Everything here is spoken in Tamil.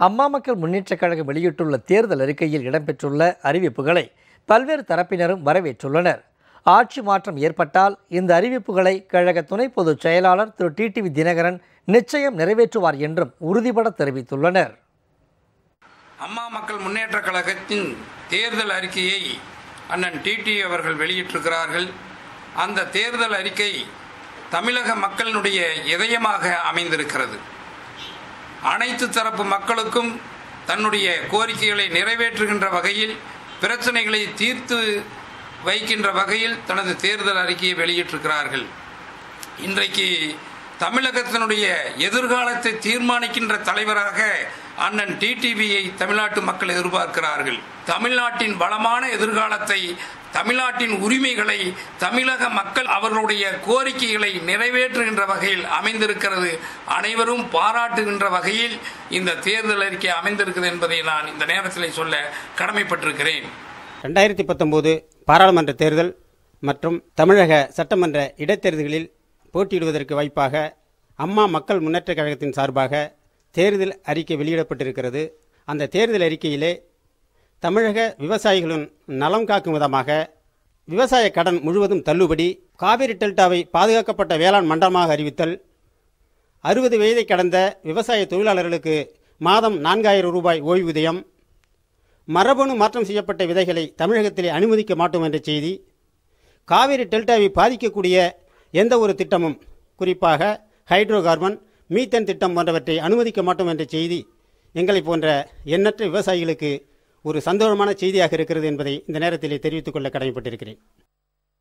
அம்மா மக்கள் முன்னேற்றக் கழகம் வெளியிட்டுள்ள தேர்தல் அறிக்கையில் இடம்பெற்றுள்ள அறிவிப்புகளை பல்வேறு தரப்பினரும் வரவேற்றுள்ளனர். ஆட்சி மாற்றம் ஏற்பட்டால் இந்த அறிவிப்புகளை கழக துணை பொதுச் செயலாளர் திரு. டிடிவி தினகரன் நிச்சயம் நிறைவேற்றுவார் என்றும் உறுதிபட தெரிவித்துள்ளனர். அம்மா மக்கள் முன்னேற்றக் கழகத்தின் தேர்தல் அறிக்கையை அண்ணன் டிடி அவர்கள் வெளியிட்டிருக்கிறார்கள். அந்த தேர்தல் அறிக்கை தமிழக மக்களினுடைய இதயமாக அமைந்திருக்கிறது. அனைத்து தரப்பு மக்களுக்கும் தன்னுடைய கோரிக்கைகளை நிறைவேற்றுகின்ற வகையில் பிரச்சனைகளை தீர்த்து வைக்கின்ற வகையில் தனது தேர்தல் அறிக்கையை வெளியிட்டிருக்கிறார்கள். இன்றைக்கு தமிழகத்தினுடைய எதிர்காலத்தை தீர்மானிக்கின்ற தலைவராக அண்ணன் டிடிவியை தமிழ்நாட்டு மக்கள் எதிர்பார்க்கிறார்கள். தமிழ்நாட்டின் வளமான எதிர்காலத்தை தமிழ்நாட்டின் உரிமைகளை தமிழக மக்கள் அவர்களுடைய கோரிக்கைகளை நிறைவேற்றுகின்ற வகையில் அமைந்திருக்கிறது. அனைவரும் பாராட்டுகின்ற வகையில் இந்த தேர்தல் அறிக்கை அமைந்திருக்கிறது என்பதை நான் இந்த நேரத்தில் சொல்ல கடமைப்பட்டிருக்கிறேன். ரெண்டாயிரத்தி பத்தொம்போது பாராளுமன்ற தேர்தல் மற்றும் தமிழக சட்டமன்ற இடைத்தேர்தல்களில் போட்டியிடுவதற்கு வாய்ப்பாக அம்மா மக்கள் முன்னேற்ற கழகத்தின் சார்பாக தேர்தல் அறிக்கை வெளியிடப்பட்டிருக்கிறது. அந்த தேர்தல் அறிக்கையிலே தமிழக விவசாயிகளின் நலம் காக்கும் விதமாக விவசாய கடன் முழுவதும் தள்ளுபடி காவிரி டெல்டாவை பாதுகாக்கப்பட்ட வேளாண் மண்டலமாக அறிவித்தல் அறுபது வயதை கடந்த விவசாய தொழிலாளர்களுக்கு மாதம் நான்காயிரம் ரூபாய் ஓய்வூதியம் மரபணு மாற்றம் செய்யப்பட்ட விதைகளை தமிழகத்திலே அனுமதிக்க மாட்டோம் என்ற செய்தி காவிரி டெல்டாவை பாதிக்கக்கூடிய எந்த ஒரு திட்டமும் குறிப்பாக ஹைட்ரோ கார்பன் மீத்தன் திட்டம் போன்றவற்றை அனுமதிக்க மாட்டோம் என்ற செய்தி எங்களை போன்ற எண்ணற்ற விவசாயிகளுக்கு ஒரு சந்தோஷமான செய்தியாக இருக்கிறது என்பதை இந்த நேரத்தில் தெரிவித்துக் கொள்ள கடமைப்பட்டிருக்கிறேன்.